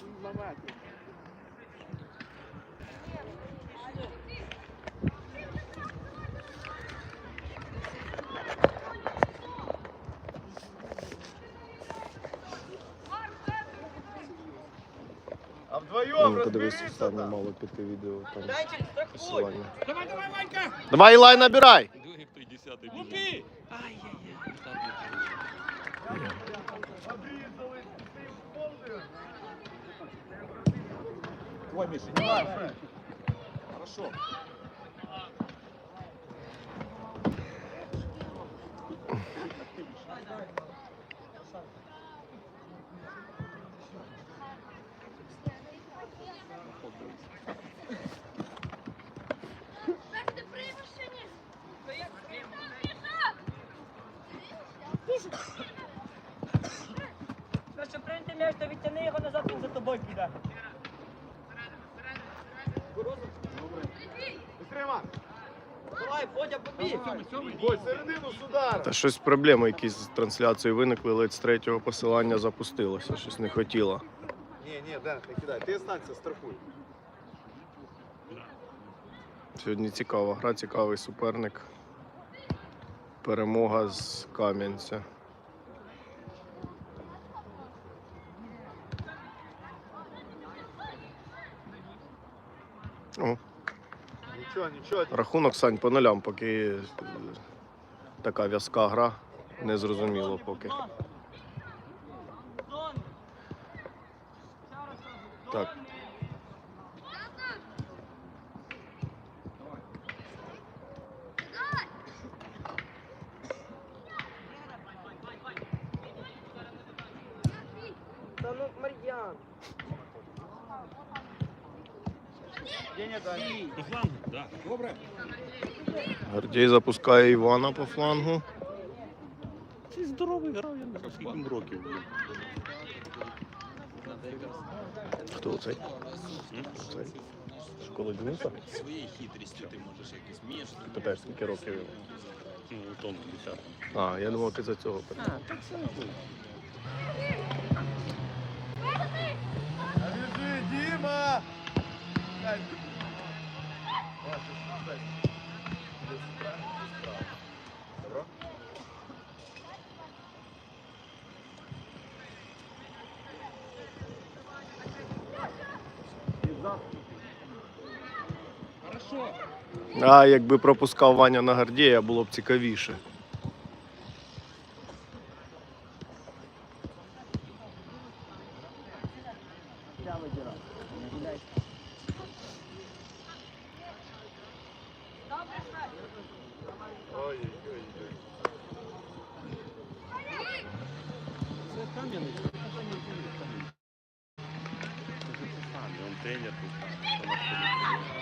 Можемо зламати. А вдвоєм Ну, подивись, розберіться там там. мало п'яти відео там посилання. Давай, давай, Ванька! Давай, Ілай, набирай! Другий, той десятий біжить. Лупи! Обрізали, ти в полдень. Твой, Миша, не важно. Хорошо. Якщо прийняти м'яч, то відтяни його назад, він за тобою піде. Иван! Давай, Бодя, побіг. Бой, середину з! Та щось проблеми якісь з трансляцією виникли, ледь з третього посилання запустилося, щось не хотіло. Не, не, да, не кидай. Ти останься, страхуй. Сьогодні цікава гра, цікавий суперник. Перемога з Кам'янця. О, Нічого, нічого. рахунок Сань по нулям, поки е, така в'язка гра. Незрозуміло поки. Так. Та ну, Мар'ян. По флангу, да. Добре. Гордій запускає Івана по флангу. Ти здоровий грав, я не знаю, скільки років. Хто цей? Цей? Школи Дениса? Своєю хитрістю ти можеш якось вмієш. Ти питаєш, скільки років йому? Ну, у тому 10 А, я думав, ти за цього питав. Біжи, А якби пропускав Ваня на Гордія, було б цікавіше. Тренер тут.